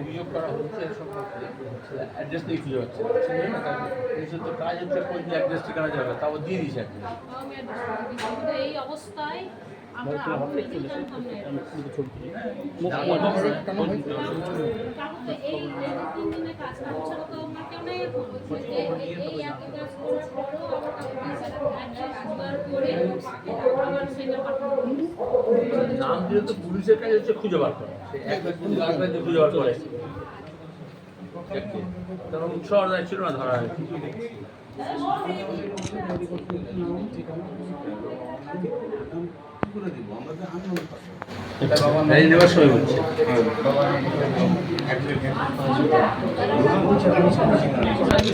অভিযোগ করা হচ্ছে সম্পর্কে অ্যাড্রেস দিয়ে খুঁজে পাচ্ছে তো কাজ হচ্ছে কোন অ্যাড্রেস ঠিকানা যাবে তাও দিয়ে দিয়েছে। কিন্তু এই অবস্থায় নাম দিলে তো পুলিশের কাজ হচ্ছে খুঁজে বার করা। খুঁজে বার করে। কারণ উৎসাহ ছিল না ধরা হয়েছে। এই নেওয়ার সময় বলছে।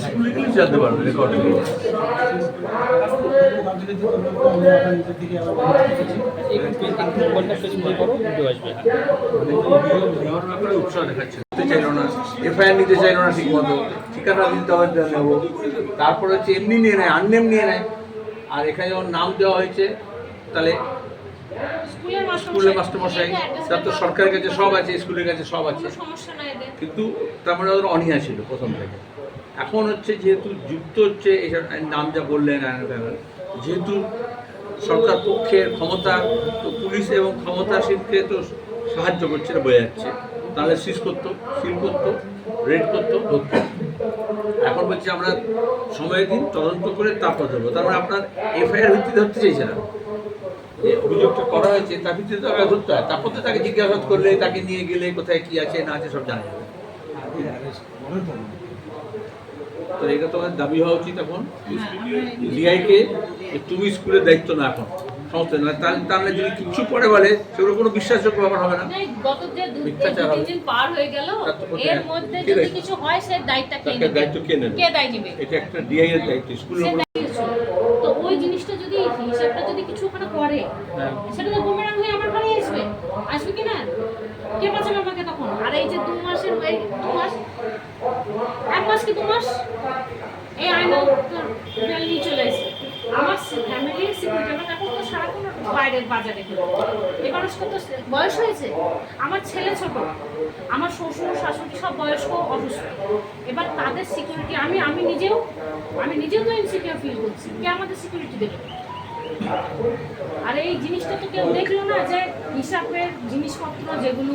স্কুলে গেলে জানতে পারবে রেকর্ড উৎসাহ দেখাচ্ছে নিতে চাইলো না এফআইআর নিতে চাইলো না ঠিক মতো ঠিকানা দিতে হবে নেব। তারপরে হচ্ছে এমনি নিয়ে নেয় আননেম নিয়ে নেয়। আর এখানে যখন নাম দেওয়া হয়েছে তাহলে স্কুলের মাস্টার স্কুলের মাস্টারমশাই তার তো সরকারের কাছে সব আছে স্কুলের কাছে সব আছে। কিন্তু তার মানে ওদের অনীহা ছিল প্রথম থেকে। এখন হচ্ছে যেহেতু যুক্ত হচ্ছে এইসব নাম যা বললেন যেহেতু সরকার পক্ষের ক্ষমতা তো পুলিশ এবং ক্ষমতাসীনকে তো সাহায্য করছে এটা বোঝা যাচ্ছে। তাহলে সিজ করতো সিল করতো রেড করতো ধরতো এখন বলছি আমরা সময় দিন তদন্ত করে তারপর ধরবো। তার মানে আপনার এফআইআর ভিত্তিতে ধরতে চাইছে না। যে অভিযোগটা করা হয়েছে তার ভিত্তিতে তাকে ধরতে হয়। তারপর তো তাকে জিজ্ঞাসাবাদ করলে তাকে নিয়ে গেলে কোথায় কি আছে না আছে সব জানা যাবে। তো এটা তোমার দাবি হওয়া উচিত এখন? ডিআইকে তুমি স্কুলের দায়িত্ব না এখন। সমস্ত না তাহলে তাহলে যদি পরে বলে সেগুলো কোনো বিশ্বাসযোগ্য ব্যাপার হবে না। মিথ্যাচার হবে। পার হয়ে গেল এর মধ্যে যদি দায়িত্ব? কিছু হয় সে দায়িত্বটা কে নেবে? দায়িত্ব কে নেবে? এটা একটা ডিআই এর দায়িত্ব স্কুলের সে উপর দায়িত্ব ছিল। তো ওই জিনিসটা যদি হিসাবটা যদি কিছু ওখানে করে হ্যাঁ। সেটা তো বুমেরাং হয়ে আমার ঘরে আসবে আসবে কি কে বাঁচাবে আমাকে তখন? আর এই যে দু মাসের এই দু মাস? এক মাস কি দু মাস? এই বেল নিয়ে চলে এসে আমার ফ্যামিলির সিকিউরিটি আমার কাকু তো সারাক্ষণ বাইরের বাজারে ঘুরে মানুষটা তো বয়স হয়েছে? আমার ছেলে ছোট। আমার শ্বশুর, শাশুড়ি সব বয়স্ক, অসুস্থ। এবার তাদের সিকিউরিটি আমি আমি নিজেও আমি নিজেও তো ইনসিকিউর ফিল করছি। কে আমাদের সিকিউরিটি দেবে? আর এই জিনিসটা তো কেউ দেখল না যে হিসাবের জিনিসপত্র যেগুলো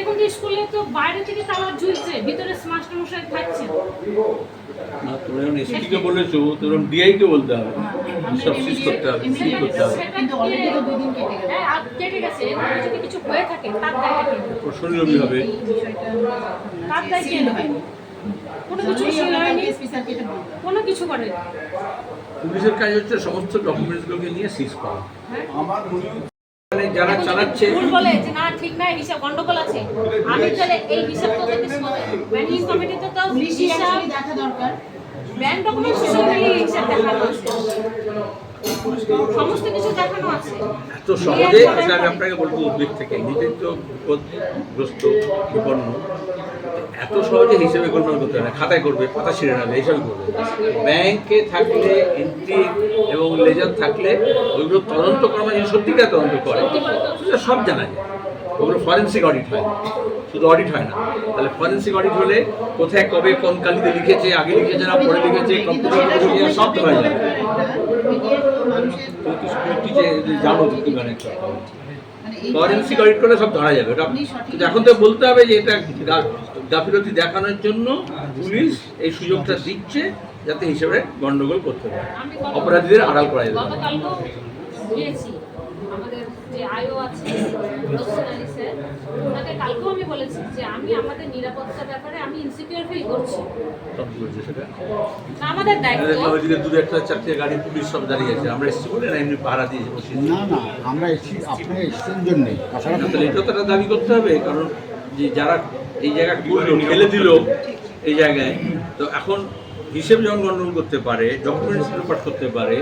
এখন তো স্কুলে তো বাইরে থেকে তালা ঝুলছে ভিতরে মাস্টার মশাই থাকছে। না তুমি বলেছ? তো এরকম ডিআই কে বলতে হবে। সব সিজ করতে হবে সিজ করতে হবে। কিন্তু অলরেডি তো দুই দিন কেটে গেছে। হ্যাঁ আর কেটে গেছে। যদি কিছু হয়ে থাকে তার কে? হবে। তার দায় কে? কোনো কিছু শুনে হয়নি কোনো কিছু করেনি। পুলিশের কাজ হচ্ছে সমস্ত ডকুমেন্টসগুলোকে নিয়ে সিজ করা। হ্যাঁ। মানে যারা চালাচ্ছে ভুল বলে যে না ঠিক না হিসাব গন্ডগোল আছে। আমি তাহলে এই হিসাব তো কমিটিতে তো হিসাব দেখা দরকার। ব্যাংক ডকুমেন্ট সব হিসাব দেখানো সমস্ত কিছু দেখানো আছে। এত সহজে আমি আপনাকে বলব উদ্বেগ থেকে। নিজের তো বিপদগ্রস্ত বিপন্ন। এত সহজে হিসেবে গোলমাল করতে হয় না। খাতায় করবে পাতা ছিঁড়ে নেবে এইসব করবে। ব্যাংকে থাকলে এন্ট্রি এবং লেজার থাকলে ওইগুলো তদন্ত করা মানে সত্যিকার তদন্ত করে। সেটা সব জানা যায়। ওগুলো ফরেন্সিক অডিট হয়। শুধু অডিট হয় না। তাহলে ফরেন্সিক অডিট হলে কোথায় কবে কোন কালিতে লিখেছে আগে লিখেছে না পরে লিখেছে কম্পিউটার সব ধরা যাবে জানো তুমি অনেক মানে ফরেন্সিক অডিট করলে সব ধরা যাবে। ওটা এখন তো বলতে হবে যে এটা গাফিলতি দেখানোর জন্য পুলিশ এই সুযোগটা দিচ্ছে যাতে হিসেবে গন্ডগোল করতে পারে। অপরাধীদের আড়াল করা যাবে গিয়েছি আমাদের যে আয়ও আছে রোশন স্যার ওনাকে কালকেও আমি বলেছি যে আমি আমাদের নিরাপত্তার ব্যাপারে আমি ইনসিকিউর ফিল করছি। সব কি করছে সেটা? না, আমাদের দায়িত্ব। ওইদিকে দূরে একটা চারটে গাড়ি পুলিশ সব দাঁড়িয়ে আছে আমরা এসেছি বলে না এমনি পাহারা দিয়ে বসে না না আমরা এসেছি আপনারা এসছেন জন্যে। তাহলে এটা তো একটা দাবি করতে হবে কারণ যে যারা এই জায়গা করল ঠেলে দিল? এই জায়গায়। তো এখন হিসেব যখন গণ্ডগোল করতে পারে ডকুমেন্টস করতে পারে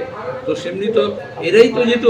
তো সেমনি তো এরাই তো যেহেতু